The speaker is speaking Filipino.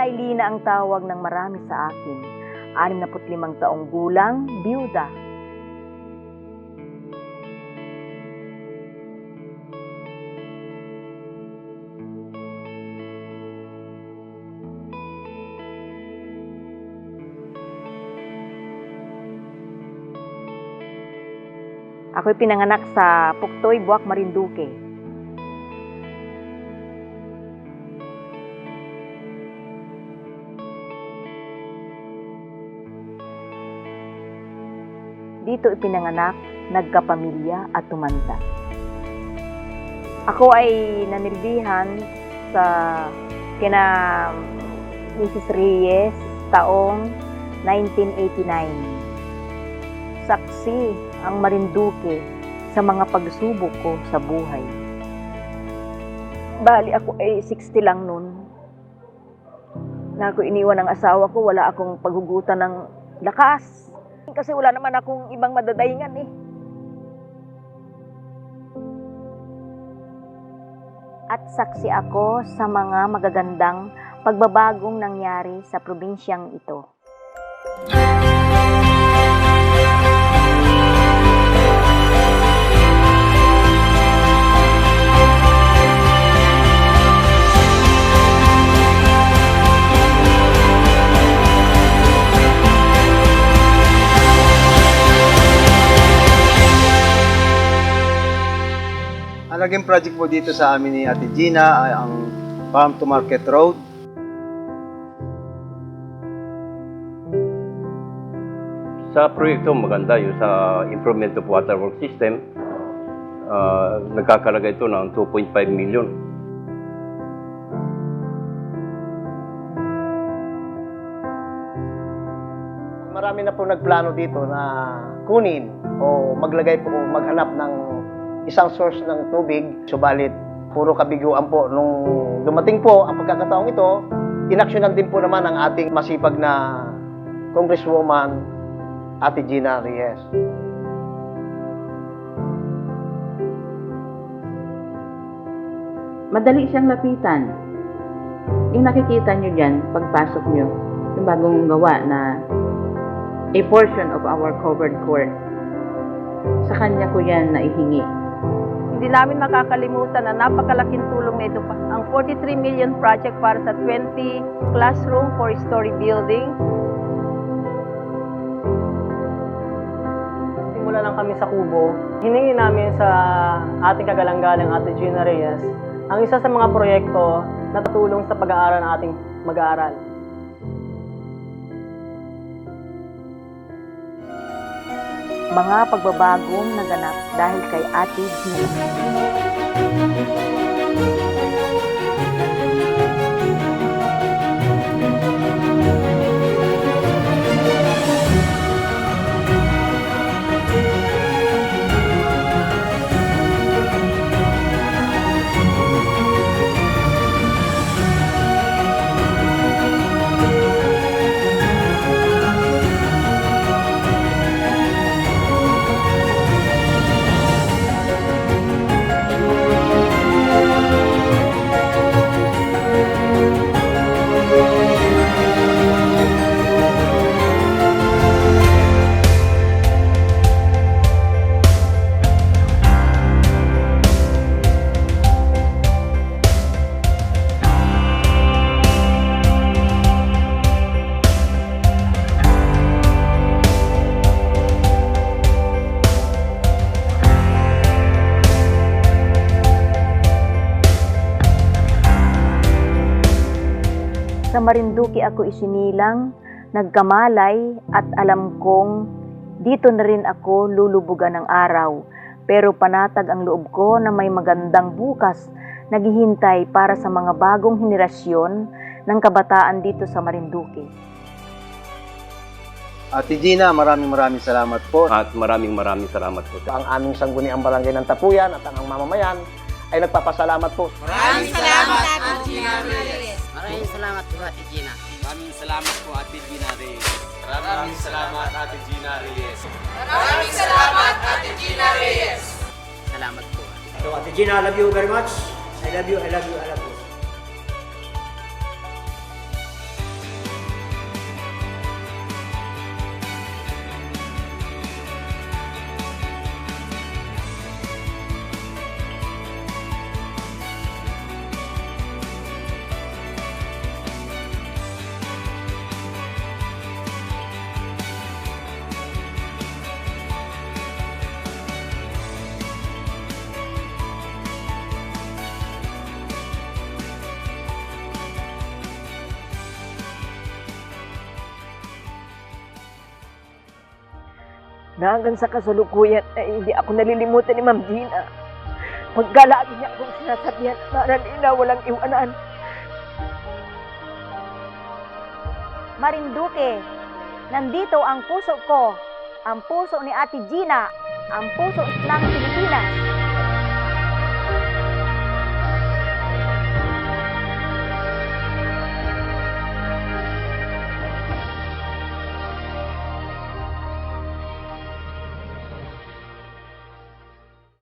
Ailina ang tawag ng marami sa akin. 65 taong gulang, biyuda. Ako'y pinanganak sa Puktoy, Buwak, Marinduque. Dito ipinanganak, nagkapamilya at tumanda. Ako ay nanilbihan sa kina Mrs. Reyes taong 1989. Saksi ang Marinduque sa mga pagsubok ko sa buhay. Bali ako ay 60 lang nun. Na ako iniwan ng asawa ko, wala akong paghugutan ng lakas. Kasi wala naman akong ibang madadaingan eh. At saksi ako sa mga magagandang pagbabagong nangyari sa probinsyang ito. Ang naging project po dito sa amin ni Ate Gina ay ang Farm to Market Road. Sa proyekto maganda yung sa improvement of water work system. ah, nagkakalaga ito ng 2.5 million. Marami na po nagplano dito na kunin o maglagay po maghanap ng isang source ng tubig. Subalit, puro kabiguan po. Nung dumating po ang pagkakataong ito, inaksyonan din po naman ang ating masipag na Congresswoman Ate Gina Reyes. madali siyang lapitan. Yung nakikita nyo dyan, pagpasok nyo, yung bagong gawa na a portion of our covered court. Sa kanya ko yan naihingi. Hindi namin makakalimutan na napakalaking tulong na ito pa. Ang 43 million project para sa 20 classroom for story building. Simula lang kami sa Kubo, hiningi namin sa ating kagalang-galang Ate Gina Reyes ang isa sa mga proyekto na tutulong sa pag-aaral ng ating mag-aaral. Mga pagbabagong naganap dahil kay Ate Gina. Sa Marinduque ako isinilang, nagkamalay at alam kong dito na rin ako lulubugan ng araw. Pero panatag ang loob ko na may magandang bukas naghihintay para sa mga bagong henerasyon ng kabataan dito sa Marinduque. Ate Gina, maraming maraming salamat po. At maraming maraming salamat po. Ang aming sangguniang barangay ng Tapuyan at ang mamamayan ay nagpapasalamat po Maraming salamat, Ate Gina Reyes. Maraming salamat po, Ate Gina. Maraming salamat po, Ate Gina Reyes. Maraming salamat, Ate Gina Reyes. Maraming salamat, Ate Gina Reyes. Salamat po. So, Ate Gina, I love you very much. I love you, I love you, I love you. Na hanggang sa kasalukuyan ay hindi ako nalilimutan ni Ma'am Gina. Pagkalagi niya akong sinasabihan, Maralina, walang iwanan. Marinduque, nandito ang puso ko, ang puso ni Ate Gina, ang puso ng Pilipinas.